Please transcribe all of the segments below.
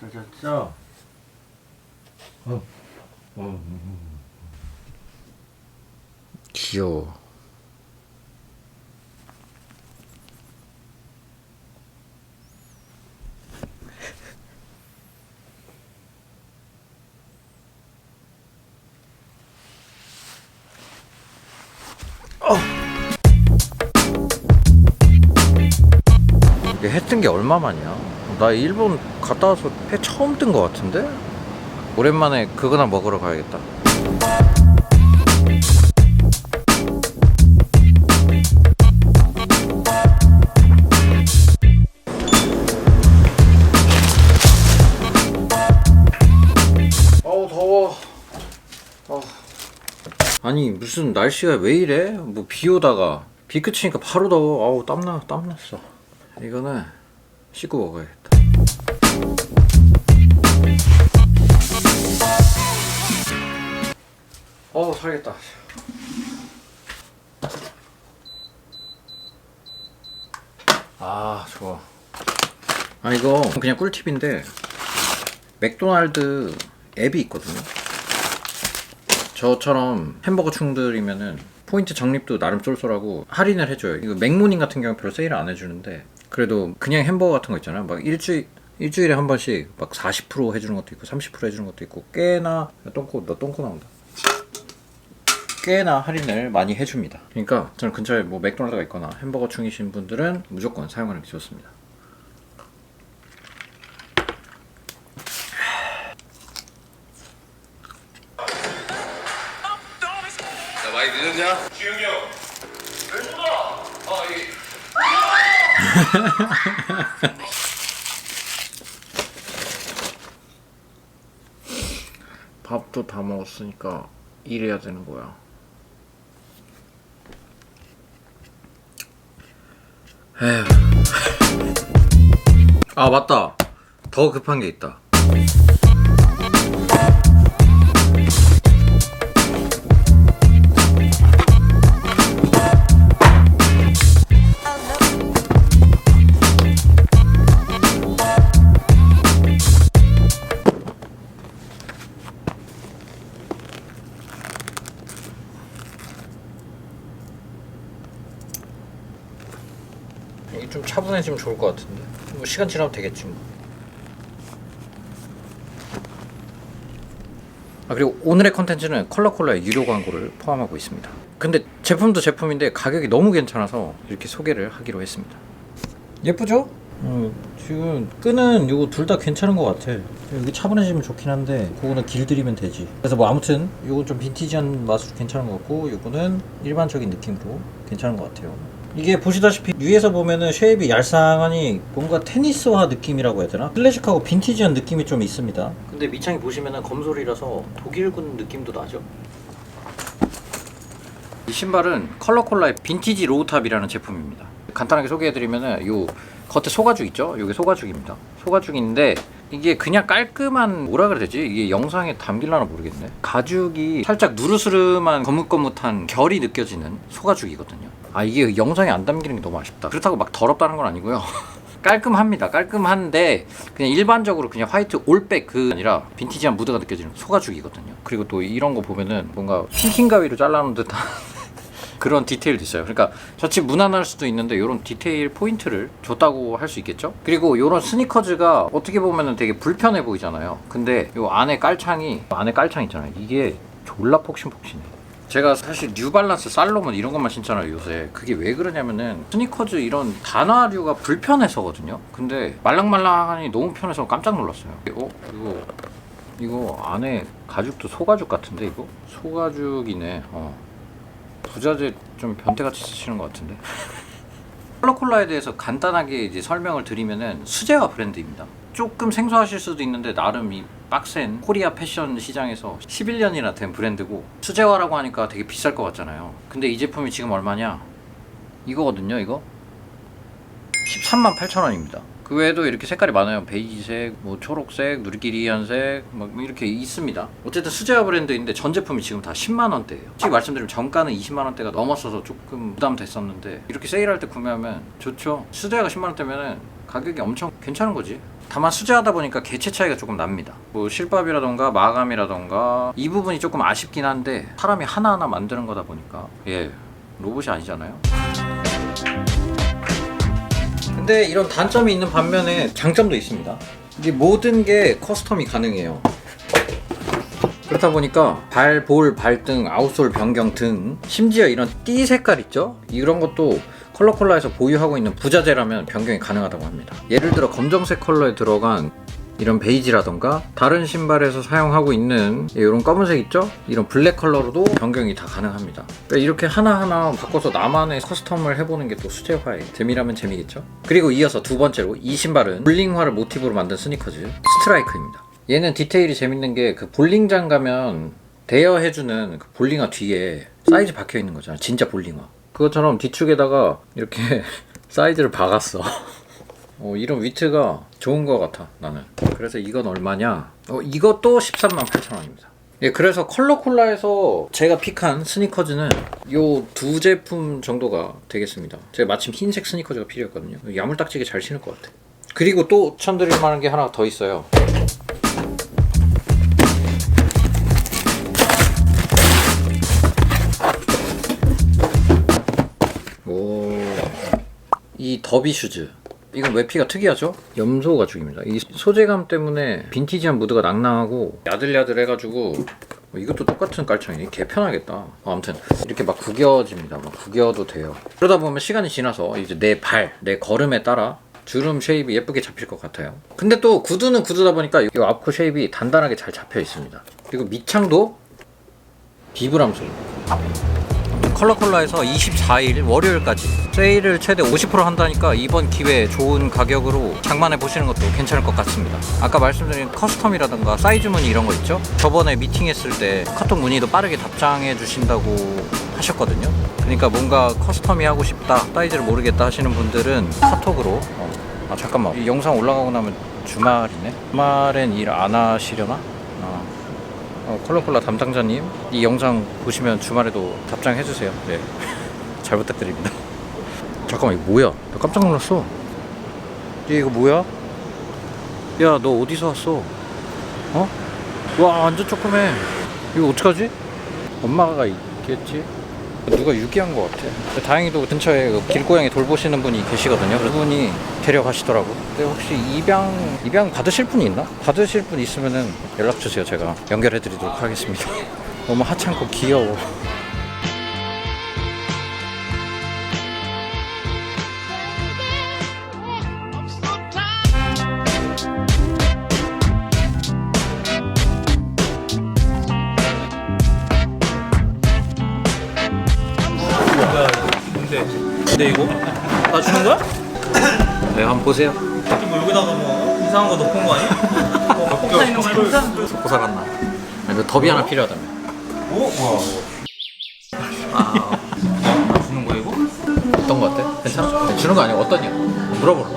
짜자짜. 어. 어. 귀여워. 뜬게 얼마 만이야? 나 일본 갔다 와서 해 처음 뜬거 같은데? 오랜만에 그거나 먹으러 가야겠다. 어우 더워. 어. 아니 무슨 날씨가 왜 이래? 뭐 비 오다가 비 그치니까 바로 더워. 아우 땀나 땀났어. 이거는 씻고 먹어야겠다. 어우 살겠다. 아 좋아. 아 이거 그냥 꿀팁인데 맥도날드 앱이 있거든요. 저처럼 햄버거 충들이면은 포인트 적립도 나름 쏠쏠하고 할인을 해줘요. 이거 맥모닝 같은 경우 별로 세일을 안 해주는데 그래도 그냥 햄버거 같은 거 있잖아요. 막 일주일 일주일에 한 번씩 막 40% 해주는 것도 있고 30% 해주는 것도 있고 꽤나 야, 똥꼬 너 똥꼬 나온다. 꽤나 할인을 많이 해줍니다. 그러니까 저는 근처에 뭐 맥도날드가 있거나 햄버거 충이신 분들은 무조건 사용하는 게 좋습니다. 나 많이 늦었냐? 지웅이 형. 왜 쏟아? 아, 이 밥도 다 먹었으니까 일해야 되는 거야. 아 맞다. 더 급한 게 있다. 좀 차분해지면 좋을 것 같은데. 뭐 시간 지나면 되겠지 뭐. 아 그리고 오늘의 컨텐츠는 컬러콜라의 유료 광고를 포함하고 있습니다. 근데 제품도 제품인데 가격이 너무 괜찮아서 이렇게 소개를 하기로 했습니다. 예쁘죠? 어, 지금 끈은 이거 둘 다 괜찮은 것 같아. 여기 차분해지면 좋긴 한데 그거는 길들이면 되지. 그래서 뭐 아무튼 이건 좀 빈티지한 맛으로 괜찮은 것 같고 이거는 일반적인 느낌으로 괜찮은 것 같아요. 이게 보시다시피 위에서 보면은 쉐입이 얄쌍하니 뭔가 테니스화 느낌이라고 해야 되나? 클래식하고 빈티지한 느낌이 좀 있습니다. 근데 밑창이 보시면은 검솔이라서 독일군 느낌도 나죠? 이 신발은 컬러콜라의 빈티지 로우탑이라는 제품입니다. 간단하게 소개해드리면은 요 겉에 소가죽 있죠? 요게 소가죽입니다. 소가죽인데 이게 그냥 깔끔한 뭐라 그래야 되지? 이게 영상에 담길라나 모르겠네. 가죽이 살짝 누르스름한 거뭇거뭇한 결이 느껴지는 소가죽이거든요. 아 이게 영상에 안 담기는 게 너무 아쉽다. 그렇다고 막 더럽다는 건 아니고요. 깔끔합니다. 깔끔한데 그냥 일반적으로 그냥 화이트 올백 그 아니라 빈티지한 무드가 느껴지는 소가죽이거든요. 그리고 또 이런 거 보면은 뭔가 핑킹 가위로 잘라놓은 듯한 그런 디테일도 있어요. 그러니까 저치 무난할 수도 있는데 이런 디테일 포인트를 줬다고 할 수 있겠죠? 그리고 이런 스니커즈가 어떻게 보면은 되게 불편해 보이잖아요. 근데 이 안에 깔창이 안에 깔창 있잖아요. 이게 졸라 폭신폭신해. 제가 사실 뉴발란스 살로몬 이런 것만 신잖아요 요새 그게 왜 그러냐면은 스니커즈 이런 단화류가 불편해서거든요 근데 말랑말랑하니 너무 편해서 깜짝 놀랐어요 어? 이거 이거 안에 가죽도 소가죽 같은데 이거? 소가죽이네 어 부자재 좀 변태같이 쓰시는 것 같은데. 컬러콜라에 대해서 간단하게 이제 설명을 드리면은 수제화 브랜드입니다. 조금 생소하실 수도 있는데 나름 이 빡센 코리아 패션 시장에서 11년이나 된 브랜드고 수제화라고 하니까 되게 비쌀 것 같잖아요. 근데 이 제품이 지금 얼마냐? 이거거든요, 이거. 13만 8천 원입니다. 그 외에도 이렇게 색깔이 많아요. 베이지색, 뭐 초록색, 누리끼리한색, 막 이렇게 있습니다. 어쨌든 수제화 브랜드인데 전 제품이 지금 다 10만 원대예요. 솔직히 말씀드리면 정가는 20만 원대가 넘었어서 조금 부담됐었는데 이렇게 세일할 때 구매하면 좋죠. 수제화가 10만 원대면은 가격이 엄청 괜찮은 거지. 다만 수제하다 보니까 개체 차이가 조금 납니다. 뭐 실밥이라던가 마감이라던가 이 부분이 조금 아쉽긴 한데 사람이 하나하나 만드는 거다 보니까 예 로봇이 아니잖아요. 근데 이런 단점이 있는 반면에 장점도 있습니다. 이게 모든 게 커스텀이 가능해요. 그렇다 보니까 발, 볼, 발등, 아웃솔 변경 등 심지어 이런 띠 색깔 있죠? 이런 것도 컬러콜라에서 보유하고 있는 부자재라면 변경이 가능하다고 합니다. 예를 들어 검정색 컬러에 들어간 이런 베이지라던가 다른 신발에서 사용하고 있는 이런 검은색 있죠? 이런 블랙 컬러로도 변경이 다 가능합니다. 그러니까 이렇게 하나하나 바꿔서 나만의 커스텀을 해보는 게 또 수제화의 재미라면 재미겠죠? 그리고 이어서 두 번째로 이 신발은 볼링화를 모티브로 만든 스니커즈 스트라이크입니다. 얘는 디테일이 재밌는 게 그 볼링장 가면 대여해주는 그 볼링화 뒤에 사이즈 박혀 있는 거잖아. 진짜 볼링화. 그것처럼 뒤축에다가 이렇게 사이즈를 박았어. 어, 이런 위트가 좋은 것 같아 나는. 그래서 이건 얼마냐? 어, 이것도 13만 8천 원입니다. 예, 그래서 컬러콜라에서 제가 픽한 스니커즈는 요 두 제품 정도가 되겠습니다. 제가 마침 흰색 스니커즈가 필요했거든요. 야물딱지게 잘 신을 것 같아. 그리고 또 추천드릴 만한 게 하나 더 있어요. 오. 이 더비 슈즈. 이건 외피가 특이하죠? 염소 가죽입니다. 이 소재감 때문에 빈티지한 무드가 낭낭하고 야들야들해가지고 뭐 이것도 똑같은 깔창이네. 개 편하겠다. 어, 아무튼 이렇게 막 구겨집니다. 막 구겨도 돼요. 그러다 보면 시간이 지나서 이제 내 발, 내 걸음에 따라 주름 쉐입이 예쁘게 잡힐 것 같아요. 근데 또 구두는 구두다 보니까 이 앞코 쉐입이 단단하게 잘 잡혀 있습니다. 그리고 밑창도 비브람 소. 컬러콜라에서 24일 월요일까지 세일을 최대 50% 한다니까 이번 기회에 좋은 가격으로 장만해 보시는 것도 괜찮을 것 같습니다. 아까 말씀드린 커스텀이라든가 사이즈 문의 이런 거 있죠? 저번에 미팅했을 때 카톡 문의도 빠르게 답장해 주신다고 하셨거든요. 그러니까 뭔가 커스텀이 하고 싶다, 사이즈를 모르겠다 하시는 분들은 카톡으로 어, 아 잠깐만 이 영상 올라가고 나면 주말이네. 주말엔 일 안 하시려나? 어. 어, 콜라콜라 담당자님 이 영상 보시면 주말에도 답장해 주세요. 네. 잘 부탁드립니다. 잠깐만 이거 뭐야? 나 깜짝 놀랐어. 얘 이거 뭐야? 야 너 어디서 왔어? 어? 와 완전 조그매. 이거 어떡하지? 엄마가 있겠지? 누가 유기한 것 같아. 다행히도 근처에 그 길고양이 돌보시는 분이 계시거든요. 그분이 데려가시더라고. 근데 혹시 입양 입양 받으실 분이 있나? 받으실 분 있으면은 연락 주세요. 제가 연결해드리도록 하겠습니다. 너무 하찮고 귀여워. 보세요. 뭐 여기다가 뭐 이상한 거 넣은 거 아니야? 뭐 갖고 있는 거 아니야? 먹고 살았나? 아니, 너 더비 하나 필요하다며. 오, 뭐야? 아, 나 주는 거야 이거? 어떤 거 같아? 괜찮아? 주는 거 아니야? 어떠냐? 물어보라.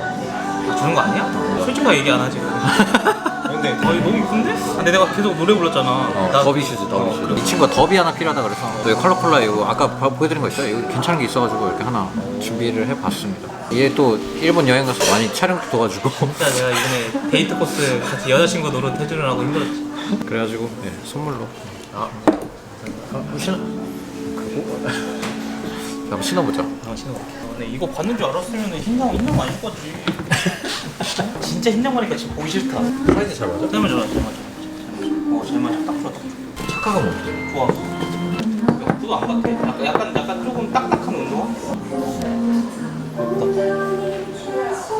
나 주는 거 아니야? 솔직하게 얘기 안 하지. 근데 어, 이거 너무 이쁜데? 아, 근데 내가 계속 노래 불렀잖아. 어, 나- 더비 슈즈, 더비 어, 슈즈. 이 친구가 더비 하나 필요하다 그래서 또 이거 컬러콜라 이거 아까 봐- 보여드린 거 있어요? 이거 괜찮은 게 있어가지고 이렇게 하나 준비를 해봤습니다. 얘 또 일본 여행 가서 많이 촬영도 도와주고 진짜 내가 이번에 데이트 코스 같이 여자친구 노릇 해주느라고 힘들었지. 그래가지고 네, 선물로 아, 아, 신어 그거 한번 신어보자. 아, 신어. 근데 이거 받는 줄 알았으면 흰장 흰장 많이 입었지. 진짜 흰장 거니까 지금 보기 싫다. 사이즈 잘 맞아? 잘 맞아, 잘 맞아. 어, 잘 맞아. 딱 좋아, 딱 좋아. 착화감 없대. 좋아. 그거 안 같아? 약간, 약간, 약간 조금 딱딱한 운동화?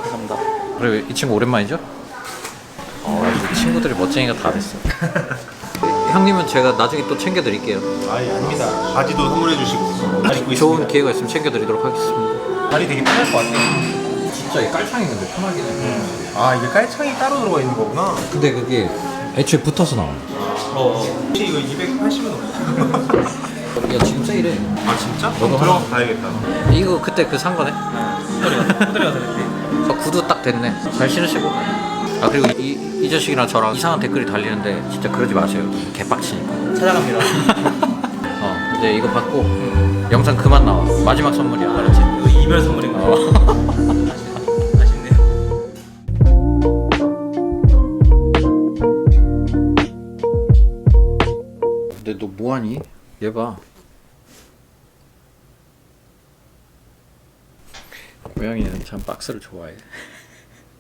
감사합니다. 그리고 이 친구 오랜만이죠? 어, 아주 친구들이 멋쟁이가 다 됐어. 형님은 제가 나중에 또 챙겨드릴게요. 아니 아닙니다. 바지도 선물해 주시고 잘 입고 좋은 있습니다. 기회가 있으면 챙겨드리도록 하겠습니다. 발이 되게 편할 것 같아. 진짜 이 깔창이 근데 편하긴 해. 아 이게 깔창이 따로 들어가 있는 거구나. 근데 그게 애초에 붙어서 나와. 어. 혹시 이거 280원 넘어? 야 지금 세일해. 아 진짜? 너도 들어가. 봐야겠다. 이거 그때 그 산 거네. 가서 그때. 아, 구두 딱 됐네. 잘 신으시고. 아 그리고 이, 이 자식이랑 저랑 이상한 댓글이 달리는데 진짜 그러지 마세요. 개빡치니까. 찾아갑니다. 어 이제 이거 받고 영상 그만 나와. 마지막 선물이야. 알았지? 이거 이별 선물인가? 어. 얘 봐. 고양이는 참 박스를 좋아해.